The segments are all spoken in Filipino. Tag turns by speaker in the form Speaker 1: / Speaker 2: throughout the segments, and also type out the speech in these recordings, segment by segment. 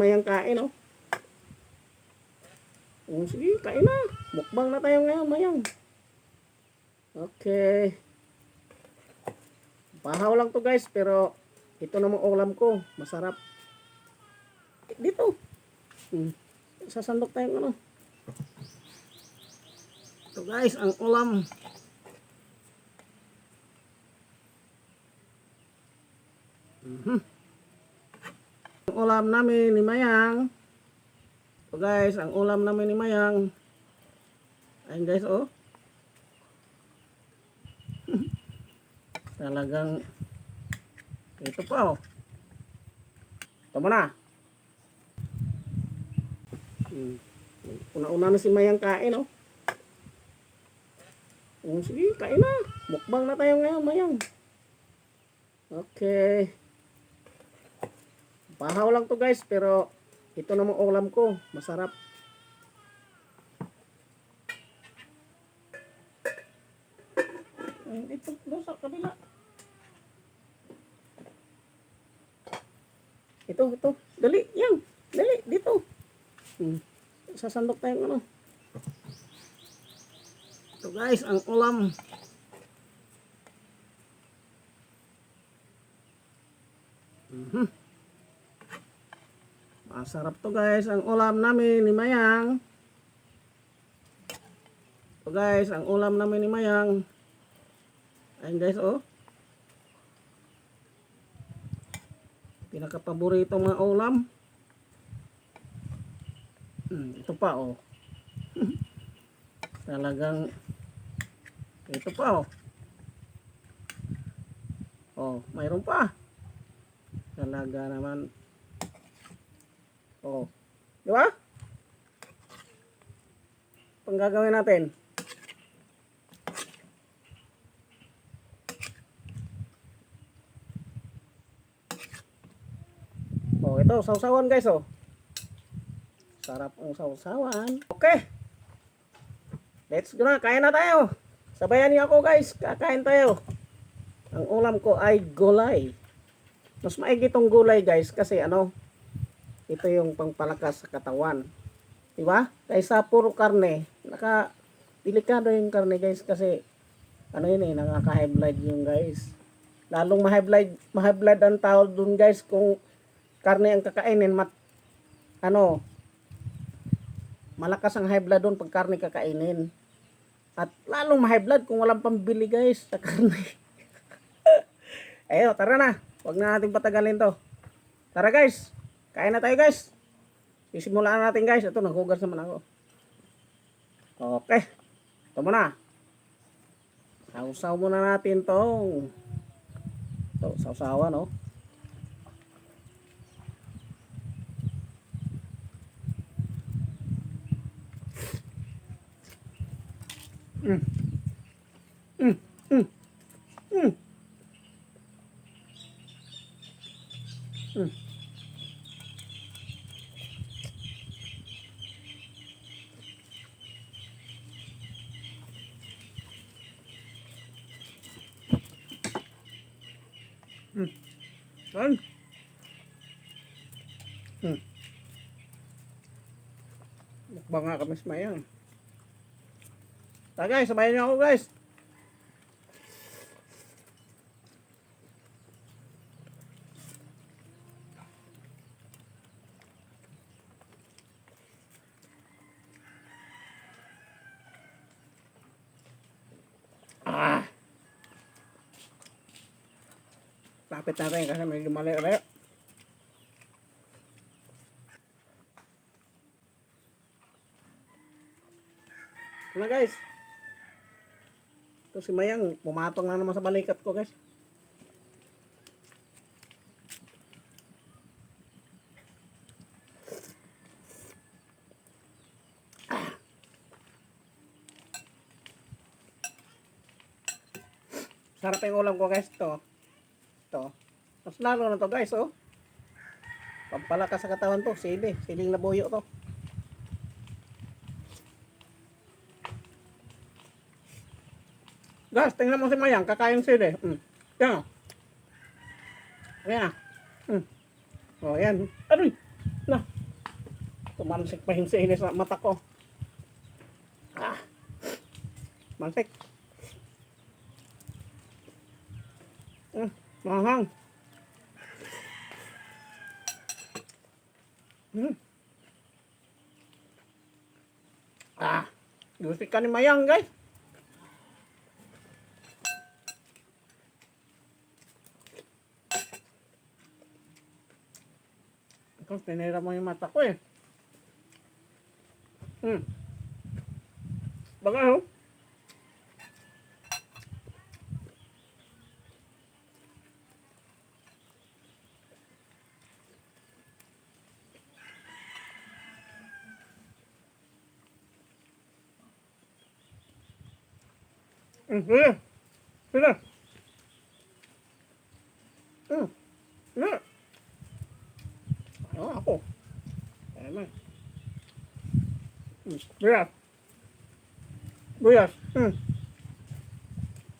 Speaker 1: Mayang kain, oh. Oh, sige, kain na. Mukbang na tayo ngayon, mayang. Okay. Bahaw lang to guys, pero ito namang ulam ko. Masarap. Dito. Hmm. Sasandok tayong ano. Ito guys, ang ulam. Mhm. Ang ulam namin ni Mayang. So guys, ang ulam namin ni Mayang. Ayun guys, oh. Talagang ito pa, oh. Tama na. Hmm. Una-una na si Mayang kain, oh. Oh, sige, kain na. Mukbang na tayo ngayon, Mayang. Okay. Bahaw lang to guys, pero ito namang ulam ko. Masarap. Ay, Dito, doon sa kabila. Ito, ito. Dali, yan. Dali, dito. Hmm. Sasandok tayong ano. Ito guys, ang ulam. Mhm. Masarap to guys, ang ulam namin ni Mayang. Ito guys, ang ulam namin ni Mayang. Ayun guys, oh. Pinakapaborito mga ulam. Hmm, ito pa, oh. Talagang ito pa, oh. Oh, mayroon pa. Talaga naman. Oh. Di ba? Pang gagawin natin. Oh, ito, sausawan guys, oh. Sarap ang sausawan. Okay. Let's go na, kain na tayo. Sabayan niyo ako guys, kakain tayo. Ang ulam ko ay gulay. Mas maigi tong gulay guys kasi ano, ito yung pangpalakas sa katawan. Di ba? Kaysa puro karne, naka delikado yung karne guys kasi ano yun eh, nakaka-high blood yung guys. Lalong ma-high blood, ma-high blood ang tawag dun guys kung karne ang kakainin, mat, ano, malakas ang high blood doon pag karne kakainin. At lalong ma-high blood kung walang pambili guys sa karne. Ayo, tara na. Huwag na natin patagalin to. Tara guys. Kain na tayo guys. Sisimulaan natin guys. Ito, naghugas naman ako. Okay. Ito muna. Sausaw muna natin tong. Ito, sausawan no. Mm. Mm. Mm. Mm. Mm. Mm. Yan. Mm. Mukbang nga kami sa mayang. Tara guys, sabayan niyo ako guys. Ah. Lapit natin kasi medyo mali-mali. Ito na guys. Ito si Mayang, pumatong na naman sa balikat ko guys. Sarap yung ulam ko guys to. To. Mas lalo na to guys oh. Pampalakas sa katawan to, sili, siling labuyo to. Guys, tingnan mo si Mayang, kakain sila eh. Mm. Yan o. Ayan ah. Mm. O, yan. Aroy. Na. Mansik pa yung sinis sa mata ko. Ah. Mansik. Mm, mahang. Mm. Ah. Gusto ka ni Mayang, guys. Ikaw, tinira mo yung mata ko eh. Hmm. Baka oh. Hmm, sige. Sige. Hmm. Sige. Ano ako? Ano. Buyas. Buyas. Hmm.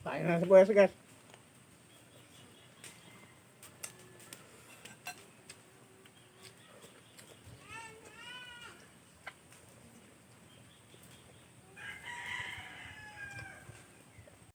Speaker 1: Kain na sa buyas, guys.